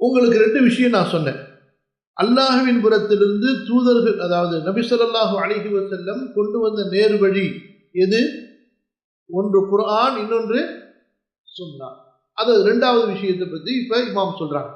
உங்களுக்கு ரெண்டு விஷயம் நான் சொன்னேன் அல்லாஹுவின் புறத்திலிருந்து தூதர்கள் அதாவது நபி ஸல்லல்லாஹு அலைஹி வஸல்லம் கொண்டு வந்த நேர்வழி எது ஒன்று குர்ஆன் இன்னொன்று சுன்னா அது ரெண்டாவது விஷயத்தை பத்தி இப்ப இமாம் சொல்றாங்க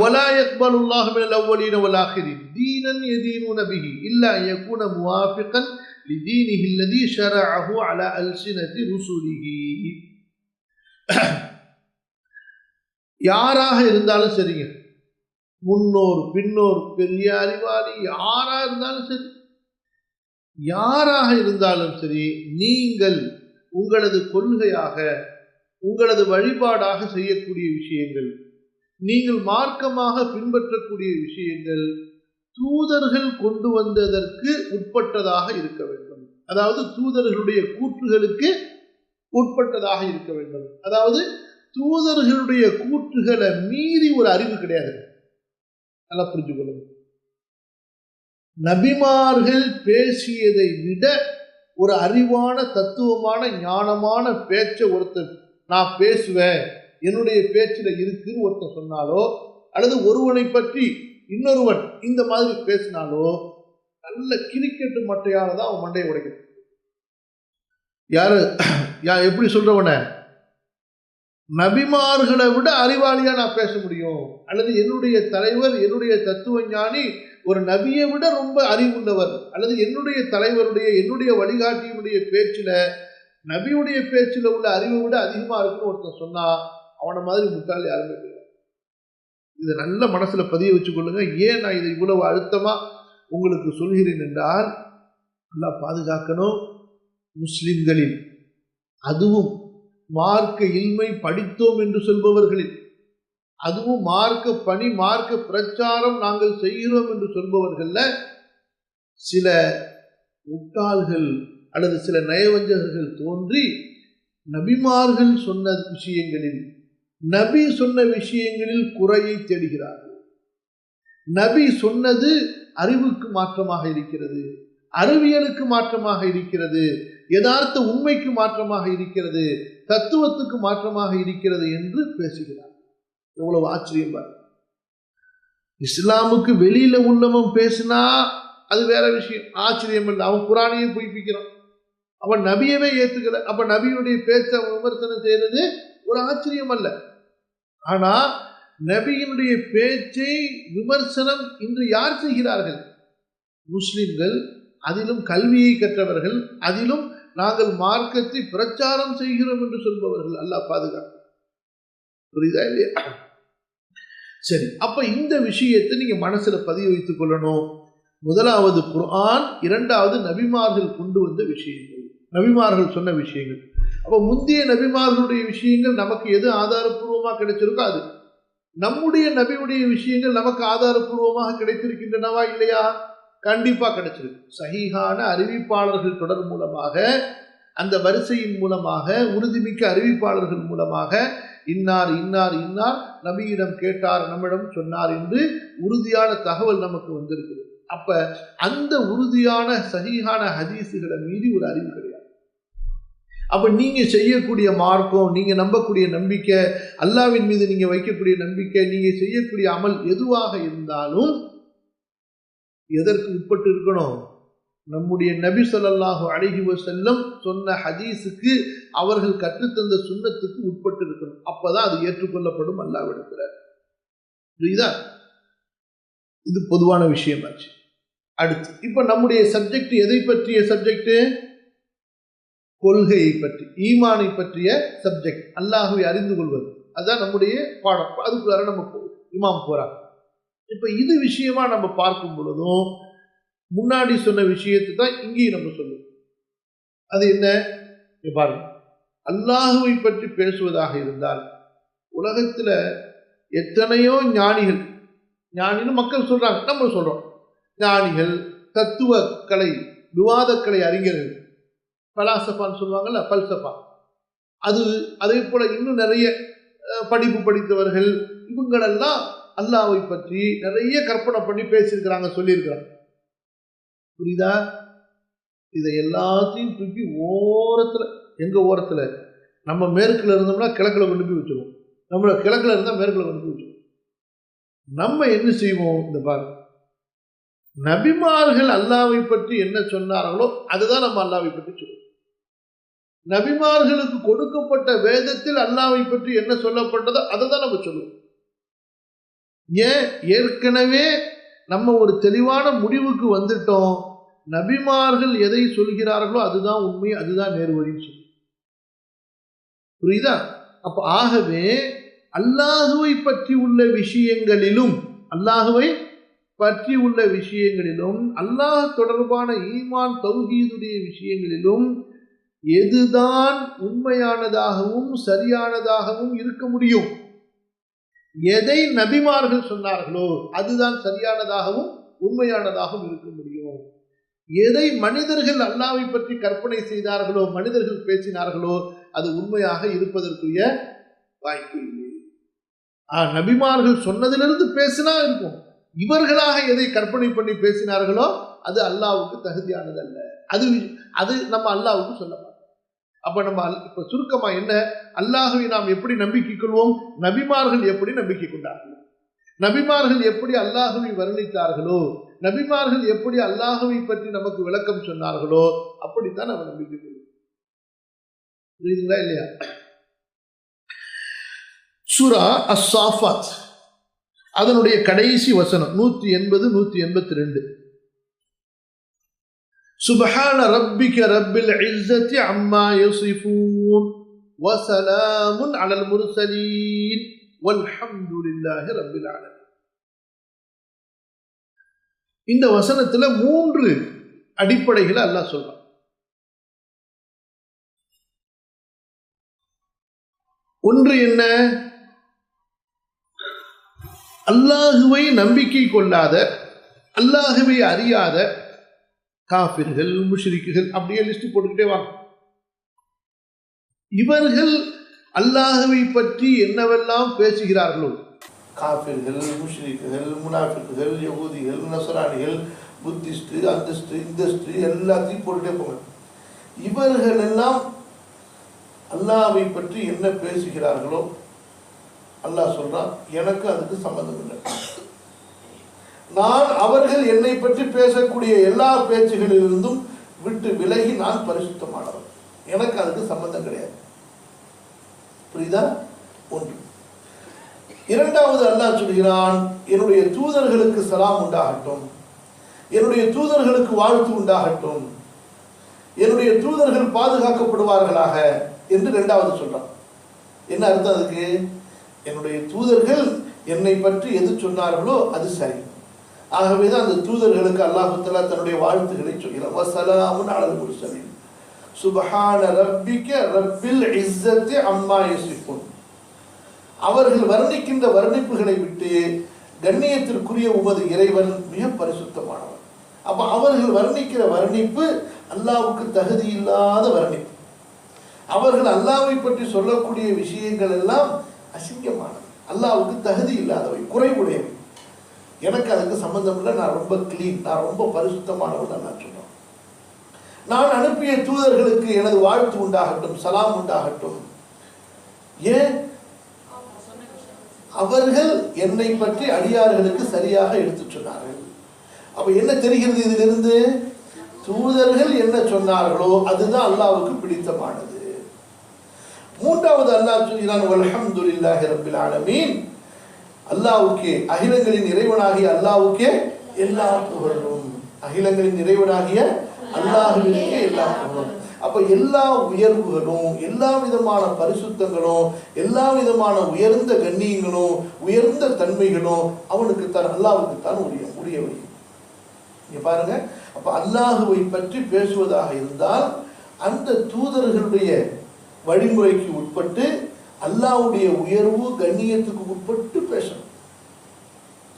ولا يقبل الله من الاولين والاخرين دينا يدينون به الا ان يكون موافقا لدينه الذي شرعه على السنه رسله யாராக இருந்தாலும் சரிங்க. முன்னோர் பின்னோர் பெரிய அறிவாளி யாராக இருந்தாலும் சரி. யாராக இருந்தாலும் சரி நீங்கள் உங்களது கொள்கையாக உங்களது வழிபாடாக செய்யக்கூடிய விஷயங்கள் நீங்கள் மார்க்கமாக பின்பற்றக்கூடிய விஷயங்கள் தூதர்கள் கொண்டு வந்ததற்கு உட்பட்டதாக இருக்க வேண்டும். அதாவது தூதர்களுடைய கூற்றுகளுக்கு உட்பட்டதாக இருக்க வேண்டும். அதாவது தூதர்களுடைய கூற்றுகளை மீறி ஒரு அறிவு கிடையாது. நல்லா புரிஞ்சுக்கணும் நபிமார்கள் பேசியதை விட ஒரு அறிவான தத்துவமான ஞானமான பேச்சை ஒருத்தர் நான் பேசுவேன் என்னுடைய பேச்சில் இருக்குன்னு ஒருத்தர் சொன்னாலோ அல்லது ஒருவனை பற்றி இன்னொருவன் இந்த மாதிரி பேசினாலோ நல்ல கிரிக்கெட்டு மட்டையால தான் அவன் மண்டையை உடைக்கணும் யாரு? யா எப்படி சொல்றவன? நபிமார்களை விட அறிவாளியாக நான் பேச முடியும். அல்லது என்னுடைய தலைவர் என்னுடைய தத்துவ ஞானி ஒரு நபியை விட ரொம்ப அறிவுள்ளவர். அல்லது என்னுடைய தலைவருடைய என்னுடைய வழிகாட்டியினுடைய பேச்சில் நபியுடைய பேச்சில் உள்ள அறிவை விட அதிகமாக இருக்குன்னு ஒருத்தன் சொன்னால் அவனை மாதிரி முட்டாள் யாருமே கிடையாது இதை நல்ல மனசில் பதிய வச்சுக்கொள்ளுங்க ஏன் நான் இதை இவ்வளவு அழுத்தமாக உங்களுக்கு சொல்கிறேன் என்றால் நல்லா பாதுகாக்கணும் முஸ்லிம்களில். அதுவும் மார்க்க இல்மை படித்தோம் என்று சொல்பவர்களில். அதுவும் மார்க்க பணி மார்க்க பிரச்சாரம் நாங்கள் செய்கிறோம் என்று சொல்பவர்களில் சில முட்டாள்கள் அல்லது சில நயவஞ்சகர்கள் தோன்றி நபிமார்கள் சொன்ன விஷயங்களில் நபி சொன்ன விஷயங்களில் குறையை தேடுகிறார்கள். நபி சொன்னது அறிவுக்கு மாற்றமாக இருக்கிறது. அறிவியலுக்கு மாற்றமாக இருக்கிறது யதார்த்த உண்மைக்கு மாற்றமாக இருக்கிறது தத்துவத்துக்கு மாற்றமாக இருக்கிறது என்று பேசுகிறார். எவ்வளவு ஆச்சரியம் இஸ்லாமுக்கு வெளியில உள்ளவன் பேசினா அது வேற விஷயம். ஆச்சரியம் இல்லை. அவன் குரானையே புய்ப்பிக்கிறான் அவன் நபியவே ஏத்துக்கல. அப்ப நபியுடைய பேச்சை விமர்சனம் செய்யறது ஒரு ஆச்சரியம் அல்ல. ஆனா நபியினுடைய பேச்சை விமர்சனம் இன்று யார் செய்கிறார்கள்? முஸ்லிம்கள் அதிலும் கல்வியை கற்றவர்கள் அதிலும் நாங்கள் மார்க்கத்தை பிரச்சாரம் செய்கிறோம் என்று சொல்பவர்கள் அல்லாஹ் பாதுகாப்பு. புரியுதா இல்லையா? சரி அப்ப இந்த விஷயத்தை நீங்க மனசுல பதிய வைத்துக் கொள்ளணும். முதலாவது குர்ஆன் இரண்டாவது நபிமார்கள் கொண்டு வந்த விஷயங்கள். நபிமார்கள் சொன்ன விஷயங்கள். அப்ப முந்தைய நபிமார்களுடைய விஷயங்கள் நமக்கு எது ஆதாரப்பூர்வமாக கிடைச்சிருக்கோ அது. நம்முடைய நபியுடைய விஷயங்கள் நமக்கு ஆதாரப்பூர்வமாக கிடைத்திருக்கின்றனவா இல்லையா? கண்டிப்பாக கிடைச்சிருக்கு. சகிஹான அறிவிப்பாளர்கள் தொடர் மூலமாக அந்த வரிசையின் மூலமாக உறுதிமிக்க அறிவிப்பாளர்கள் மூலமாக இன்னார் இன்னார் இன்னார் நபியிடம் கேட்டார் நம்மிடம் சொன்னார் என்று உறுதியான தகவல் நமக்கு வந்திருக்குது. அப்ப அந்த உறுதியான சகிஹான ஹதீஸுகளை மீறி ஒரு அறிவு கிடையாது. அப்ப நீங்க செய்யக்கூடிய மார்க்கம் நீங்க நம்பக்கூடிய நம்பிக்கை அல்லாவின் மீது நீங்க வைக்கக்கூடிய நம்பிக்கை நீங்க செய்யக்கூடிய அமல் எதுவாக இருந்தாலும் எதற்கு உட்பட்டு இருக்கணும்? நம்முடைய நபி ஸல்லல்லாஹு அழகி செல்லம் சொன்ன ஹதீஸுக்கு அவர்கள் கற்றுத்தந்த சுண்ணத்துக்கு உட்பட்டு இருக்கணும். அப்பதான் அது ஏற்றுக்கொள்ளப்படும் அல்லாவிடத்துல புரியுதா? இது பொதுவான விஷயமாச்சு அடுத்து இப்போ நம்முடைய சப்ஜெக்ட் எதை பற்றிய சப்ஜெக்ட் கொள்கையை பற்றி ஈமானை பற்றிய சப்ஜெக்ட் அல்லாஹுவை அறிந்து கொள்வது. அதுதான் நம்முடைய பாடம். அதுக்குள்ளார நம்ம இமாம் போகிறாங்க இப்போ இது விஷயமா நம்ம பார்க்கும் பொழுதும் முன்னாடி சொன்ன விஷயத்தை தான் இங்கேயும் நம்ம சொல்லுவோம். அது என்ன? இங்க பாருங்க. அல்லாஹுவை பற்றி பேசுவதாக இருந்தால் உலகத்தில் எத்தனையோ ஞானிகள் ஞானின்னு மக்கள் சொல்கிறாங்க நம்ம சொல்கிறோம் ஞானிகள் தத்துவ கலை விவாதக்கலை அறிஞர்கள் பலாசபான்னு சொல்லுவாங்கல்ல பல்சபா அது அதே போல் இன்னும் நிறைய படிப்பு படித்தவர்கள் இவங்களெல்லாம் அல்லாவை பற்றி நிறைய கற்பனை பண்ணி பேசியிருக்கிறாங்க சொல்லியிருக்கிறாங்க. புரியுதா? இதை எல்லாத்தையும் தூக்கி ஓரத்தில் எங்கள் ஓரத்தில்? நம்ம மேற்கில் இருந்தோம்னா கிழக்கில் கொண்டு போய் வச்சிருவோம். நம்மளை கிழக்கில் இருந்தால் மேற்குல வந்து விட்டுரும் நம்ம என்ன செய்வோம்? இந்த பாரு. நபிமார்கள் அல்லாவை பற்றி என்ன சொன்னார்களோ அதுதான் நம்ம அல்லாவை பற்றி சொல்லுவோம். நபிமார்களுக்கு கொடுக்கப்பட்ட வேதத்தில் அல்லாவை பற்றி என்ன சொல்லப்பட்டதோ அதை தான் நம்ம சொல்லுவோம். ஏன் ஏற்கனவே நம்ம ஒரு தெளிவான முடிவுக்கு வந்துட்டோம்? நபிமார்கள் எதை சொல்கிறார்களோ அதுதான் உண்மை அதுதான் நேர்வழின்னு சொல்லி புரியுதா? அப்ப ஆகவே அல்லாஹுவை பற்றி உள்ள விஷயங்களிலும் அல்லாஹுவை பற்றி உள்ள விஷயங்களிலும் அல்லாஹ் தொடர்பான ஈமான் தௌஹீதுடைய விஷயங்களிலும் எதுதான் உண்மையானதாகவும் சரியானதாகவும் இருக்க முடியும்? எதை நபிமார்கள் சொன்னார்களோ அதுதான் சரியானதாகவும் உண்மையானதாகவும் இருக்க முடியும். எதை மனிதர்கள் அல்லாவை பற்றி கற்பனை செய்தார்களோ மனிதர்கள் பேசினார்களோ அது உண்மையாக இருப்பதற்குரிய வாய்ப்பு இல்லை. ஆ, நபிமார்கள் சொன்னதிலிருந்து பேசினா இருக்கும். இவர்களாக எதை கற்பனை பண்ணி பேசினார்களோ அது அல்லாவுக்கு தகுதியானதல்ல. அது அது நம்ம அல்லாவுக்கு சொல்லலாம் அப்ப நம்ம அல்- இப்ப சுருக்கமா என்ன? அல்லாஹுவை நாம் எப்படி நம்பிக்கை கொள்வோம் நபிமார்கள் எப்படி நம்பிக்கை கொண்டார்கள் நபிமார்கள் எப்படி அல்லாஹுவை வர்ணித்தார்களோ? நபிமார்கள் எப்படி அல்லாஹுவை பற்றி நமக்கு விளக்கம் சொன்னார்களோ? அப்படித்தான் நம்ம நம்பிக்கை கொள்வோம். புரியுதுங்களா இல்லையா? சூரா அஸ்ஸாஃபாத் அதனுடைய கடைசி வசனம் நூத்தி எண்பது நூத்தி எண்பத்தி ரெண்டு. சுபஹான ரப்பிக ரப்பில் இஸ்ஸத்தி அம்மா யசிஃபூன் வசலாமுன் அனல் அலல் முர்சலீன் வல்ஹம்துலில்லாஹி ரப்பில் ஆலமீன் இந்த வசனத்துல மூன்று அடிப்படைகளை அல்லாஹ் சொல்றான். ஒன்று என்ன? அல்லாஹுவை நம்பிக்கை கொள்ளாத அல்லாஹுவை அறியாத காபிர்கள் முஷ்ரிக்குகள் அப்படியே லிஸ்ட் போட்டுக்கிட்டே வாங்க. இவர்கள் அல்லாஹுவை பற்றி என்னவெல்லாம் பேசுகிறார்களோ? காபிர்கள் முஷ்ரிக்குகள் முனாஃபிக்குகள் யகுதிகள் நசராணிகள் புத்திஸ்டு அந்தஸ்து இந்தஸ்து எல்லாத்தையும் போட்டுட்டே போங்க. இவர்கள் எல்லாம் அல்லாஹை பற்றி என்ன பேசுகிறார்களோ அல்லாஹ் சொல்கிறான் எனக்கு அதுக்கு சம்மந்தம் இல்லை. நான் அவர்கள் என்னை பற்றி பேசக்கூடிய எல்லா பேச்சுகளிலிருந்தும் விட்டு விலகி நான் பரிசுத்தமானவன். எனக்கு அதுக்கு சம்பந்தம் கிடையாது. புரியுதா? ஒன்று. இரண்டாவது அல்லாஹ் சொல்கிறான் என்னுடைய தூதர்களுக்கு சலாம் உண்டாகட்டும். என்னுடைய தூதர்களுக்கு வாழ்த்து உண்டாகட்டும். என்னுடைய தூதர்கள் பாதுகாக்கப்படுவார்களாக என்று இரண்டாவது சொல்றான். என்ன அர்த்தம் அதுக்கு? என்னுடைய தூதர்கள் என்னை பற்றி எது சொன்னார்களோ அது சரி. ஆகவே தான் அந்த தூதர்களுக்கு அல்லாஹுத்தலா தன்னுடைய வாழ்த்துக்களை சொல்கிறார் வசலாமுன்னு அழகு முர்சலின். சுபஹான ரப்பிக்க ரப்பில் இஸ்ஸத்தை அம்மா யசிஃபுன். அவர்கள் வர்ணிக்கின்ற வர்ணிப்புகளை விட்டு கண்ணியத்திற்குரிய உமது இறைவன் மிக பரிசுத்தமானவர். அப்போ அவர்கள் வர்ணிக்கிற வர்ணிப்பு அல்லாவுக்கு தகுதி இல்லாத வர்ணிப்பு. அவர்கள் அல்லாவை பற்றி சொல்லக்கூடிய விஷயங்கள் எல்லாம் அசிங்கமானது. அல்லாவுக்கு தகுதி இல்லாதவை குறைவுடையவை. எனக்கு அதுக்கு சம்பந்தம் இல்லை. நான் ரொம்ப க்ளீன் நான் ரொம்ப பரிசுத்தமானவர் தான் நான் சொல்றேன். நான் அனுப்பிய தூதர்களுக்கு எனது வாழ்த்து உண்டாகட்டும் சலாம் உண்டாகட்டும். ஏன்? அவர்கள் என்னை பற்றி அடியார்களுக்கு சரியாக எடுத்து சொன்னார்கள். அப்ப என்ன தெரிகிறது இதிலிருந்து? தூதர்கள் என்ன சொன்னார்களோ அதுதான் அல்லாவுக்கு பிடித்தமானது. மூன்றாவது அல்லாஹ் சொல்கிறான் அலமதுல்லாஹி ரபில் ஆலமீன். அல்லாவுக்கே அகிலங்களின் இறைவனாகிய அல்லாஹ்வுக்கே எல்லா புகழும். அகிலங்களின் இறைவனாகிய அல்லாஹுவிற்கே எல்லா புகழும். அப்ப எல்லா உயர்வுகளும் எல்லா விதமான பரிசுத்தங்களும் எல்லா விதமான உயர்ந்த கண்ணியங்களும் உயர்ந்த தன்மைகளும் அவனுக்கு தான் அல்லாஹ்வுக்கு தான் உரிய உரியவை இங்க பாருங்க. அப்ப அல்லாஹுவை பற்றி பேசுவதாக இருந்தால் அந்த தூதர்களுடைய வழிமுறைக்கு உட்பட்டு அல்லாவுடைய உயர்வு கண்ணியத்துக்கு உட்பட்டு பேசணும்.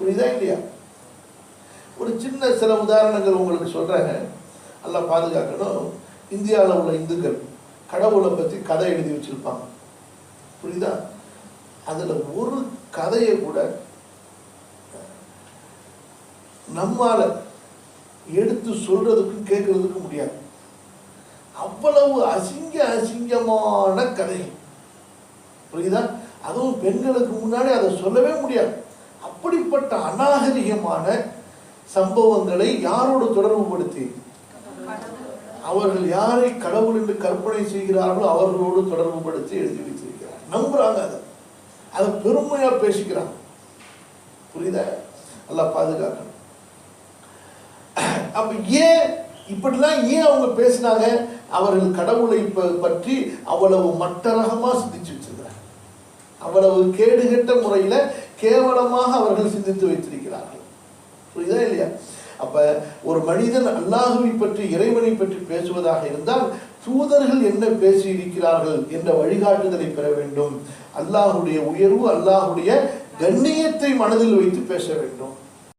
புரியுதா இல்லையா? ஒரு சின்ன சில உதாரணங்கள் உங்களுக்கு சொல்றேன் நல்லா பாதுகாக்கணும். இந்தியாவில் உள்ள இந்துக்கள் கடவுளை பற்றி கதை எழுதி வச்சிருப்பாங்க. புரியுதா? அதில் ஒரு கதையை கூட நம்மால எடுத்து சொல்றதுக்கும் கேட்கறதுக்கும் முடியாது. அவ்வளவு அசிங்க அசிங்கமான கதை புரியுதா? அதுவும் பெண்களுக்கு முன்னாடி அதை சொல்லவே முடியாது. அப்படிப்பட்ட அநாகரிகமான சம்பவங்களை யாரோடு தொடர்புபடுத்தி அவர்கள் யாரை கடவுள் என்று கற்பனை செய்கிறார்களோ அவர்களோடு தொடர்புபடுத்தி எழுதி வைத்திருக்கிறார். நம்புறாங்க அதை. அதை பெருமையா பேசிக்கிறாங்க. புரியுதா? நல்லா பாதுகாக்கணும். அப்ப ஏன் இப்படிலாம் ஏன் அவங்க பேசினாங்க? அவர்கள் கடவுளை பற்றி அவ்வளவு மட்டரகமாக சிந்திச்சு அவ்வளவு கேடுகெட்ட முறையில கேவலமாக அவர்கள் சிந்தித்து வைத்திருக்கிறார்கள். புரியுதா இல்லையா? அப்ப ஒரு மனிதன் அல்லாஹுவை பற்றி இறைவனை பற்றி பேசுவதாக இருந்தால் தூதர்கள் என்ன பேசி இருக்கிறார்கள் என்ற வழிகாட்டுதலை பெற வேண்டும். அல்லாஹுடைய உயர்வு அல்லாஹுடைய கண்ணியத்தை மனதில் வைத்து பேச வேண்டும்.